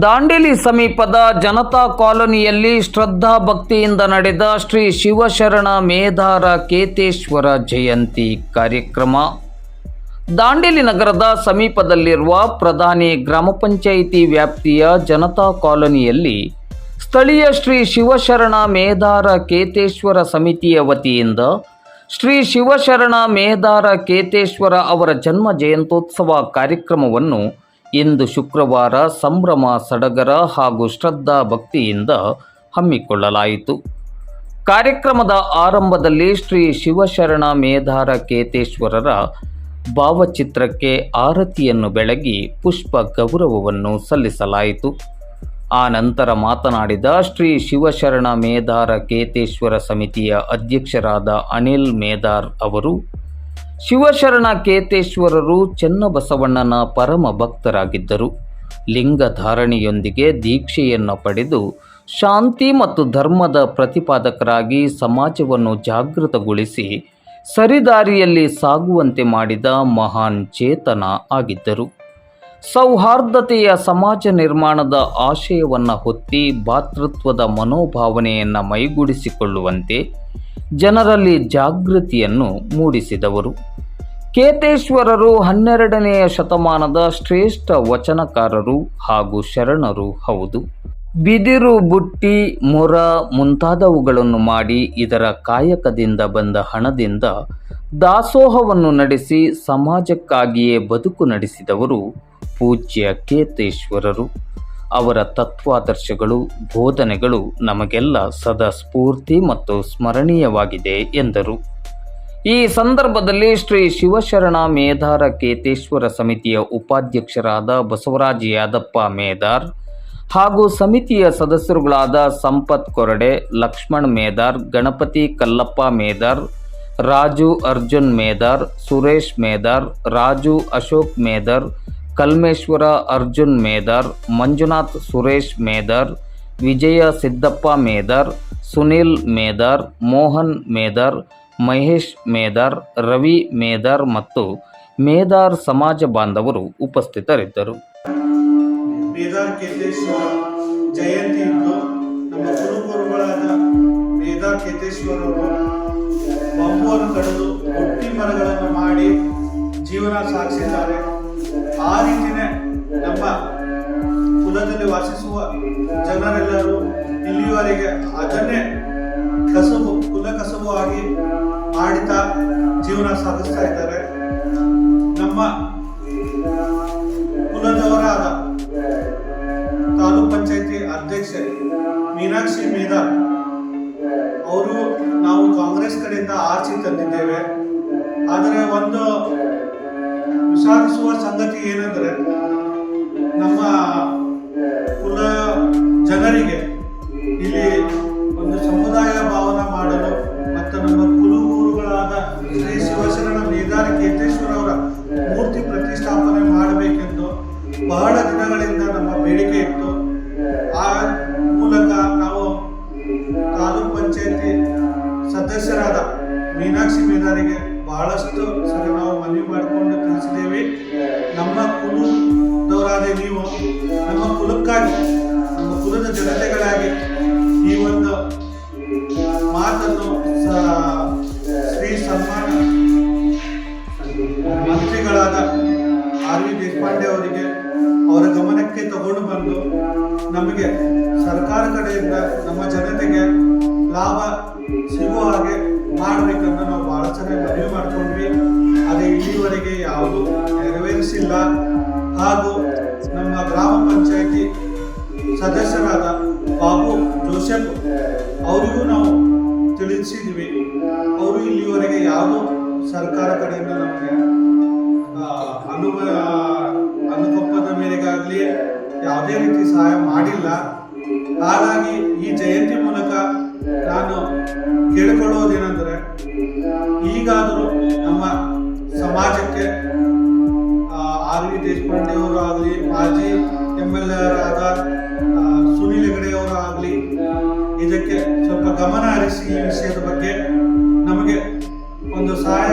ದಾಂಡೇಲಿ ಸಮೀಪದ ಜನತಾ ಕಾಲೋನಿಯಲ್ಲಿ ಶ್ರದ್ಧಾ ಭಕ್ತಿಯಿಂದ ನಡೆದ ಶ್ರೀ ಶಿವಶರಣ ಮೇಧಾರ ಕೇತೇಶ್ವರ ಜಯಂತಿ ಕಾರ್ಯಕ್ರಮ. ದಾಂಡೇಲಿ ನಗರದ ಸಮೀಪದಲ್ಲಿರುವ ಪ್ರಧಾನಿ ಗ್ರಾಮ ಪಂಚಾಯಿತಿ ವ್ಯಾಪ್ತಿಯ ಜನತಾ ಕಾಲೋನಿಯಲ್ಲಿ ಸ್ಥಳೀಯ ಶ್ರೀ ಶಿವಶರಣ ಮೇಧಾರ ಕೇತೇಶ್ವರ ಸಮಿತಿಯ ವತಿಯಿಂದ ಶ್ರೀ ಶಿವಶರಣ ಮೇಧಾರ ಕೇತೇಶ್ವರ ಅವರ ಜನ್ಮ ಜಯಂತ್ಯೋತ್ಸವ ಕಾರ್ಯಕ್ರಮವನ್ನು ಇಂದು ಶುಕ್ರವಾರ ಸಂಭ್ರಮ, ಸಡಗರ ಹಾಗೂ ಶ್ರದ್ಧಾ ಭಕ್ತಿಯಿಂದ ಹಮ್ಮಿಕೊಳ್ಳಲಾಯಿತು. ಕಾರ್ಯಕ್ರಮದ ಆರಂಭದಲ್ಲಿ ಶ್ರೀ ಶಿವಶರಣ ಮೇಧಾರ ಕೇತೇಶ್ವರರ ಭಾವಚಿತ್ರಕ್ಕೆ ಆರತಿಯನ್ನು ಬೆಳಗಿ ಪುಷ್ಪ ಗೌರವವನ್ನು ಸಲ್ಲಿಸಲಾಯಿತು. ಆ ನಂತರ ಮಾತನಾಡಿದ ಶ್ರೀ ಶಿವಶರಣ ಮೇಧಾರ ಕೇತೇಶ್ವರ ಸಮಿತಿಯ ಅಧ್ಯಕ್ಷರಾದ ಅನಿಲ್ ಮೇಧಾರ್ ಅವರು ಶಿವಶರಣ ಕೇತೇಶ್ವರರು ಚನ್ನಬಸವಣ್ಣನ ಪರಮ ಭಕ್ತರಾಗಿದ್ದರು. ಲಿಂಗ ಧಾರಣೆಯೊಂದಿಗೆ ದೀಕ್ಷೆಯನ್ನು ಪಡೆದು ಶಾಂತಿ ಮತ್ತು ಧರ್ಮದ ಪ್ರತಿಪಾದಕರಾಗಿ ಸಮಾಜವನ್ನು ಜಾಗೃತಗೊಳಿಸಿ ಸರಿದಾರಿಯಲ್ಲಿ ಸಾಗುವಂತೆ ಮಾಡಿದ ಮಹಾನ್ ಚೇತನ ಆಗಿದ್ದರು. ಸೌಹಾರ್ದತೆಯ ಸಮಾಜ ನಿರ್ಮಾಣದ ಆಶಯವನ್ನು ಹೊತ್ತಿ ಭಾತೃತ್ವದ ಮನೋಭಾವನೆಯನ್ನು ಮೈಗೂಡಿಸಿಕೊಳ್ಳುವಂತೆ ಜನರಲ್ಲಿ ಜಾಗೃತಿಯನ್ನು ಮೂಡಿಸಿದವರು. ಕೇತೇಶ್ವರರು ಹನ್ನೆರಡನೆಯ ಶತಮಾನದ ಶ್ರೇಷ್ಠ ವಚನಕಾರರು ಹಾಗೂ ಶರಣರು ಹೌದು. ಬಿದಿರು, ಬುಟ್ಟಿ, ಮೊರ ಮುಂತಾದವುಗಳನ್ನು ಮಾಡಿ ಇದರ ಕಾಯಕದಿಂದ ಬಂದ ಹಣದಿಂದ ದಾಸೋಹವನ್ನು ನಡೆಸಿ ಸಮಾಜಕ್ಕಾಗಿಯೇ ಬದುಕು ನಡೆಸಿದವರು ಪೂಜ್ಯ ಕೇತೇಶ್ವರರು. ಅವರ ತತ್ವಾದರ್ಶಗಳು, ಬೋಧನೆಗಳು ನಮಗೆಲ್ಲ ಸದಾ ಸ್ಫೂರ್ತಿ ಮತ್ತು ಸ್ಮರಣೀಯವಾಗಿದೆ ಎಂದರು. ಈ ಸಂದರ್ಭದಲ್ಲಿ ಶ್ರೀ ಶಿವಶರಣ ಮೇಧಾರ ಕೇತೇಶ್ವರ ಸಮಿತಿಯ ಉಪಾಧ್ಯಕ್ಷರಾದ ಬಸವರಾಜ್ ಯಾದಪ್ಪ ಮೇದಾರ್ ಹಾಗೂ ಸಮಿತಿಯ ಸದಸ್ಯರುಗಳಾದ ಸಂಪತ್ ಕೊರಡೆ, ಲಕ್ಷ್ಮಣ್ ಮೇದಾರ್ ಗಣಪತಿ ಕಲ್ಲಪ್ಪ ಮೇದಾರ್ ರಾಜು ಅರ್ಜುನ್ ಮೇದಾರ್ ಸುರೇಶ್ ಮೇದಾರ್ ರಾಜು ಅಶೋಕ್ ಮೇಧಾರ್ ಕಲ್ಮೇಶ್ವರ, ಅರ್ಜುನ್ ಮೇದಾರ್ ಮಂಜುನಾಥ್ ಸುರೇಶ್ ಮೇದಾರ್ ವಿಜಯ ಸಿದ್ದಪ್ಪ ಮೇದಾರ್ ಸುನಿಲ್ ಮೇದಾರ್ ಮೋಹನ್ ಮೇದಾರ್ ಮಹೇಶ್ ಮೇದಾರ್ ರವಿ ಮೇದಾರ್ ಮತ್ತು ಮೇದಾರ್ ಸಮಾಜ ಬಾಂಧವರು ಉಪಸ್ಥಿತರಿದ್ದರು. ಮೇದಾರ್ ಜಯಂತಿ ಇಲ್ಲಿಯವರೆಗೆ ಅದನ್ನೇ ಕಸಬು ಕುಲ ಕಸಬು ಆಗಿ ಆಡಿತ ಜೀವನ ಸಾಗಿಸ್ತಾ ಇದ್ದಾರೆ. ನಮ್ಮ ಕುಲದವರಾದ ತಾಲೂಕ್ ಪಂಚಾಯತಿ ಅಧ್ಯಕ್ಷೆ ಮೀನಾಕ್ಷಿ ಮೇಧಾ ಅವರು ನಾವು ಕಾಂಗ್ರೆಸ್ ಕಡೆಯಿಂದ ಆರ್ಸಿ ತಂದಿದ್ದೇವೆ. ಆದರೆ ಒಂದು ವಿಷಾದಿಸುವ ಸಂಗತಿ ಏನಂದ್ರೆ ನಮ್ಮ ಪಂಚಾಯತಿ ಸದಸ್ಯರಾದ ಮೀನಾಕ್ಷಿ ಮೀನಾರಿಗೆ ಬಹಳಷ್ಟು ಸರಿ ನಾವು ಮನವಿ ಮಾಡಿಕೊಂಡು ತಿಳಿಸಿದ್ದೇವೆ. ನಮ್ಮ ಕುಲದವರಾದ ನೀವು, ನಮ್ಮ ಕುಲಕ್ಕಾಗಿ, ನಮ್ಮ ಕುಲದ ಜನತೆಗಳಾಗಿ ಈ ಒಂದು ಮಾತನ್ನು ಶ್ರೀ ಸನ್ಮಾನ ಮಂತ್ರಿಗಳಾದ ಆರ್ ವಿ ದೇಶಪಾಂಡೆ ಅವರಿಗೆ ಅವರ ಗಮನಕ್ಕೆ ತಗೊಂಡು ಬಂದು ನಮಗೆ ಸರ್ಕಾರ ಕಡೆಯಿಂದ ನಮ್ಮ ಜನತೆಗೆ ಲಾಭ ಸಿಗುವ ಹಾಗೆ ಮಾಡಬೇಕಂತ ನಾವು ಬಹಳ ಚೆನ್ನಾಗಿ ಮನವಿ ಮಾಡ್ಕೊಂಡ್ವಿ. ಅದೇ ಇಲ್ಲಿವರೆಗೆ ಯಾವುದು ನೆರವೇರಿಸಿಲ್ಲ. ಹಾಗೂ ನಮ್ಮ ಗ್ರಾಮ ಪಂಚಾಯತಿ ಸದಸ್ಯರಾದ ಬಾಬು ಜೋಸೆಫ್ ಅವರಿಗೂ ನಾವು ತಿಳಿಸಿದ್ವಿ. ಅವರು ಇಲ್ಲಿವರೆಗೆ ಯಾವುದು ಸರ್ಕಾರ ಕಡೆಯಿಂದ ನಮಗೆ ಅನು ಅನುಕಂಪದ ಮೇರೆಗಾಗಲಿ ಯಾವುದೇ ರೀತಿ ಸಹಾಯ ಮಾಡಿಲ್ಲ. ಹಾಗಾಗಿ ಈ ಜಯಂತಿ ಮೂಲಕ ನಾನು ಕೇಳಿಕೊಳ್ಳುವುದೇನೆಂದರೆ ಈಗಾದರೂ ನಮ್ಮ ಸಮಾಜಕ್ಕೆ ಆರ್ ವಿ ದೇಶಪಾಂಡೆ ಅವರಾಗಲಿ ಮಾಜಿ ಎಂ ಎಲ್ ಎರಾದ ಸುನೀಲ್ ಹೆಗಡೆಯವರಾಗಲಿ ಇದಕ್ಕೆ ಸ್ವಲ್ಪ ಗಮನ ಹರಿಸಿ ಈ ವಿಷಯದ ಬಗ್ಗೆ ನಮಗೆ ಒಂದು ಸಹಾಯ